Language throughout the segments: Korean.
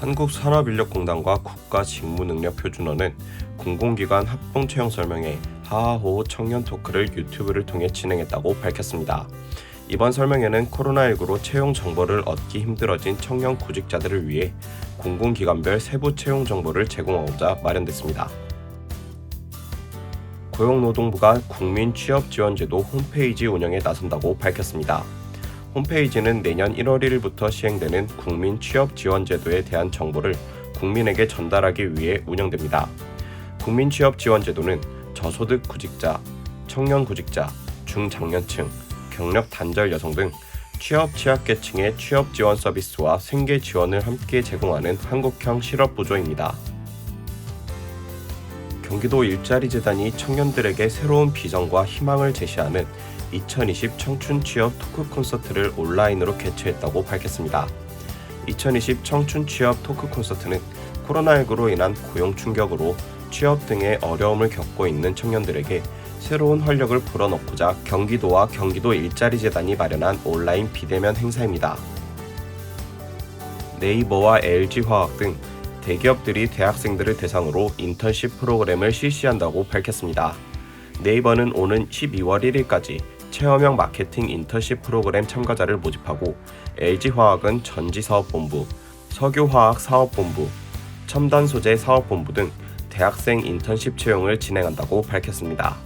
한국산업인력공단과 국가직무능력표준원은 공공기관 합동 채용 설명회 하하호 청년 토크를 유튜브를 통해 진행했다고 밝혔습니다. 이번 설명회는 코로나19로 채용 정보를 얻기 힘들어진 청년 구직자들을 위해 공공기관별 세부 채용 정보를 제공하고자 마련됐습니다. 고용노동부가 국민 취업지원제도 홈페이지 운영에 나선다고 밝혔습니다. 홈페이지는 내년 1월 1일부터 시행되는 국민 취업 지원 제도에 대한 정보를 국민에게 전달하기 위해 운영됩니다. 국민 취업 지원 제도는 저소득 구직자, 청년 구직자, 중장년층, 경력 단절 여성 등 취업 취약계층의 취업 지원 서비스와 생계 지원을 함께 제공하는 한국형 실업 보조입니다. 경기도 일자리 재단이 청년들에게 새로운 비전과 희망을 제시하는 2020 청춘 취업 토크 콘서트를 온라인으로 개최했다고 밝혔습니다. 2020 청춘 취업 토크 콘서트는 코로나19로 인한 고용 충격으로 취업 등의 어려움을 겪고 있는 청년들에게 새로운 활력을 불어넣고자 경기도와 경기도 일자리 재단이 마련한 온라인 비대면 행사입니다. 네이버와 LG화학 등 대기업들이 대학생들을 대상으로 인턴십 프로그램을 실시한다고 밝혔습니다. 네이버는 오는 12월 1일까지 체험형 마케팅 인턴십 프로그램 참가자를 모집하고 LG화학은 전지사업본부, 석유화학사업본부, 첨단소재 사업본부 등 대학생 인턴십 채용을 진행한다고 밝혔습니다.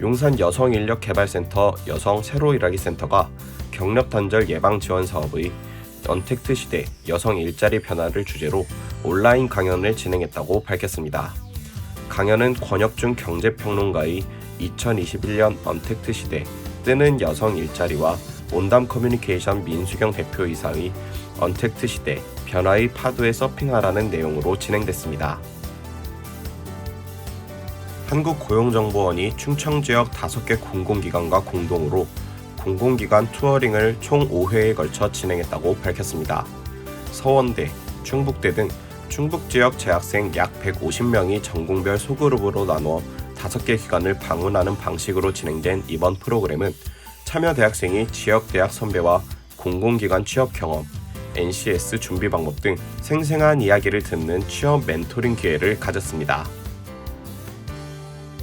용산 여성인력개발센터 여성 새로 일하기 센터가 경력 단절 예방 지원 사업의 언택트 시대 여성 일자리 변화를 주제로 온라인 강연을 진행했다고 밝혔습니다. 강연은 권혁준 경제평론가의 2021년 언택트 시대 뜨는 여성 일자리와 온담 커뮤니케이션 민수경 대표이사의 언택트 시대 변화의 파도에 서핑하라는 내용으로 진행됐습니다. 한국고용정보원이 충청 지역 5개 공공기관과 공동으로 공공기관 투어링을 총 5회에 걸쳐 진행했다고 밝혔습니다. 서원대, 충북대 등 충북 지역 재학생 약 150명이 전공별 소그룹으로 나눠 5개 기관을 방문하는 방식으로 진행된 이번 프로그램은 참여 대학생이 지역 대학 선배와 공공기관 취업 경험, NCS 준비 방법 등 생생한 이야기를 듣는 취업 멘토링 기회를 가졌습니다.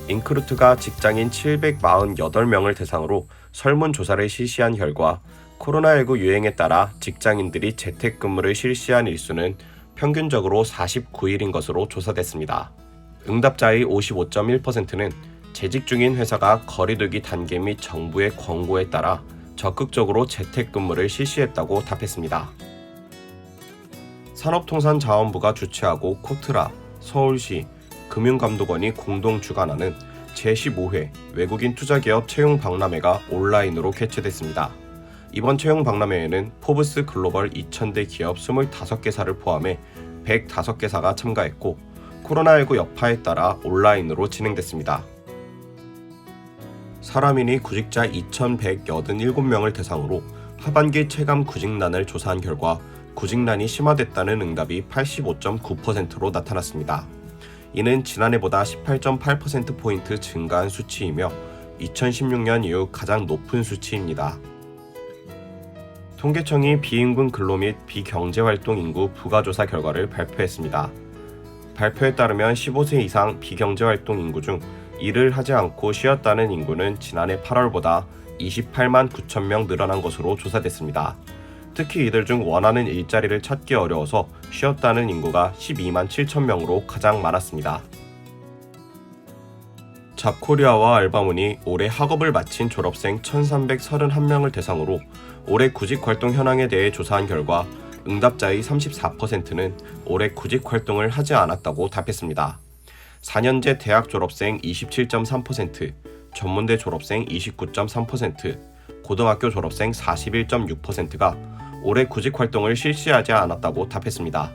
인크루트가 직장인 748명을 대상으로 설문조사를 실시한 결과 코로나19 유행에 따라 직장인들이 재택근무를 실시한 일수는 평균적으로 49일인 것으로 조사됐습니다. 응답자의 55.1%는 재직 중인 회사가 거리두기 단계 및 정부의 권고에 따라 적극적으로 재택근무를 실시했다고 답했습니다. 산업통상자원부가 주최하고 코트라, 서울시, 금융감독원이 공동 주관하는 제15회 외국인 투자기업 채용 박람회가 온라인으로 개최됐습니다. 이번 채용 박람회에는 포브스 글로벌 2000대 기업 25개사를 포함해 105개사가 참가했고 코로나19 여파에 따라 온라인으로 진행됐습니다. 사람인이 구직자 2,187명을 대상으로 하반기 체감 구직난을 조사한 결과 구직난이 심화됐다는 응답이 85.9%로 나타났습니다. 이는 지난해보다 18.8%포인트 증가한 수치이며 2016년 이후 가장 높은 수치입니다. 통계청이 비인군 근로 및 비경제활동 인구 부가조사 결과를 발표했습니다. 발표에 따르면 15세 이상 비경제 활동 인구 중 일을 하지 않고 쉬었다는 인구는 지난해 8월보다 28만 9천 명 늘어난 것으로 조사됐습니다. 특히 이들 중 원하는 일자리를 찾기 어려워서 쉬었다는 인구가 12만 7천 명으로 가장 많았습니다. 잡코리아와 알바문이 올해 학업을 마친 졸업생 1,331명을 대상으로 올해 구직 활동 현황에 대해 조사한 결과 응답자의 34%는 올해 구직 활동을 하지 않았다고 답했습니다. 4년제 대학 졸업생 27.3%, 전문대 졸업생 29.3%, 고등학교 졸업생 41.6%가 올해 구직 활동을 실시하지 않았다고 답했습니다.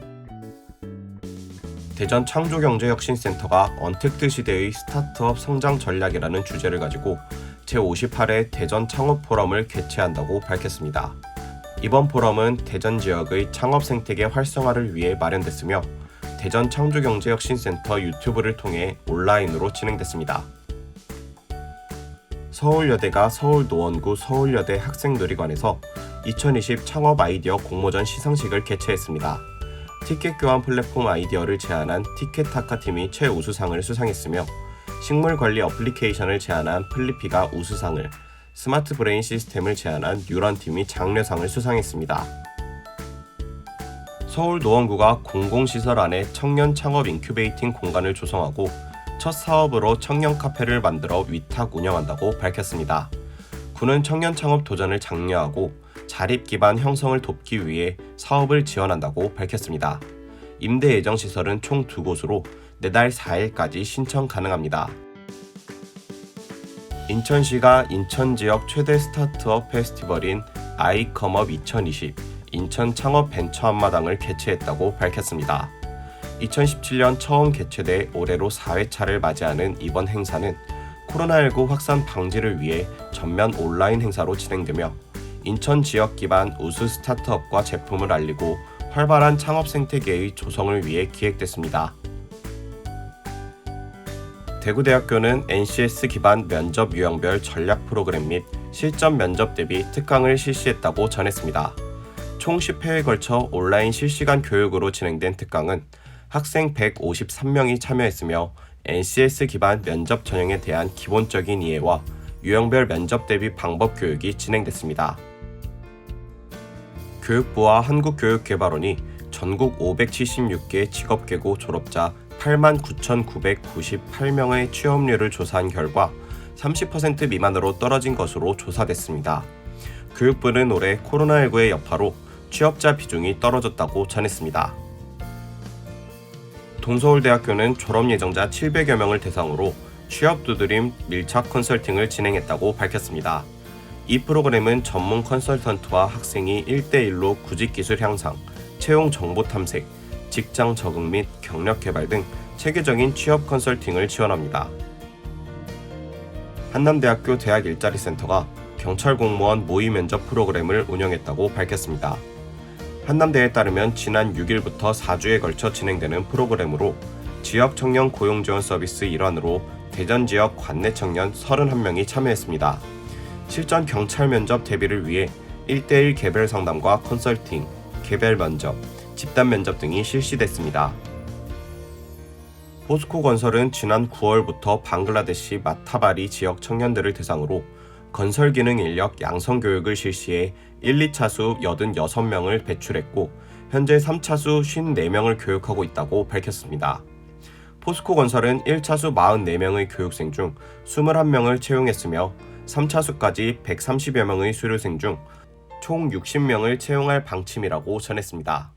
대전 창조경제혁신센터가 언택트 시대의 스타트업 성장 전략이라는 주제를 가지고 제58회 대전 창업 포럼을 개최한다고 밝혔습니다. 이번 포럼은 대전 지역의 창업 생태계 활성화를 위해 마련됐으며 대전 창조경제혁신센터 유튜브를 통해 온라인으로 진행됐습니다. 서울여대가 서울 노원구 서울여대 학생놀이관에서 2020 창업 아이디어 공모전 시상식을 개최했습니다. 티켓 교환 플랫폼 아이디어를 제안한 티켓 타카 팀이 최우수상을 수상했으며 식물 관리 어플리케이션을 제안한 플리피가 우수상을, 스마트 브레인 시스템을 제안한 뉴런 팀이 장려상을 수상했습니다. 서울 노원구가 공공시설 안에 청년 창업 인큐베이팅 공간을 조성하고 첫 사업으로 청년 카페를 만들어 위탁 운영한다고 밝혔습니다. 구는 청년 창업 도전을 장려하고 자립 기반 형성을 돕기 위해 사업을 지원한다고 밝혔습니다. 임대 예정 시설은 총 두 곳으로 내달 4일까지 신청 가능합니다. 인천시가 인천 지역 최대 스타트업 페스티벌인 아이컴업 2020 인천 창업 벤처 한마당을 개최했다고 밝혔습니다. 2017년 처음 개최돼 올해로 4회차를 맞이하는 이번 행사는 코로나19 확산 방지를 위해 전면 온라인 행사로 진행되며 인천 지역 기반 우수 스타트업과 제품을 알리고 활발한 창업 생태계의 조성을 위해 기획됐습니다. 대구대학교는 NCS 기반 면접 유형별 전략 프로그램 및 실전 면접 대비 특강을 실시했다고 전했습니다. 총 10회에 걸쳐 온라인 실시간 교육으로 진행된 특강은 학생 153명이 참여했으며 NCS 기반 면접 전형에 대한 기본적인 이해와 유형별 면접 대비 방법 교육이 진행됐습니다. 교육부와 한국교육개발원이 전국 576개 직업계고 졸업자 89,998명의 취업률을 조사한 결과 30% 미만으로 떨어진 것으로 조사됐습니다. 교육부는 올해 코로나19의 여파로 취업자 비중이 떨어졌다고 전했습니다. 동서울대학교는 졸업 예정자 700여 명을 대상으로 취업 두드림 밀착 컨설팅을 진행했다고 밝혔습니다. 이 프로그램은 전문 컨설턴트와 학생이 1대1로 구직 기술 향상, 채용 정보 탐색, 직장 적응 및 경력 개발 등 체계적인 취업 컨설팅을 지원합니다. 한남대학교 대학 일자리 센터가 경찰 공무원 모의 면접 프로그램을 운영했다고 밝혔습니다. 한남대에 따르면 지난 6일부터 4주에 걸쳐 진행되는 프로그램으로 지역 청년 고용 지원 서비스 일환으로 대전 지역 관내 청년 31명이 참여했습니다. 실전 경찰 면접 대비를 위해 1대1 개별 상담과 컨설팅, 개별 면접, 집단 면접 등이 실시됐습니다. 포스코 건설은 지난 9월부터 방글라데시 마타바리 지역 청년들을 대상으로 건설 기능 인력 양성 교육을 실시해 1, 2차수 86명을 배출했고 현재 3차수 54명을 교육하고 있다고 밝혔습니다. 포스코 건설은 1차수 44명의 교육생 중 21명을 채용했으며 3차수까지 130여 명의 수료생 중 총 60명을 채용할 방침이라고 전했습니다.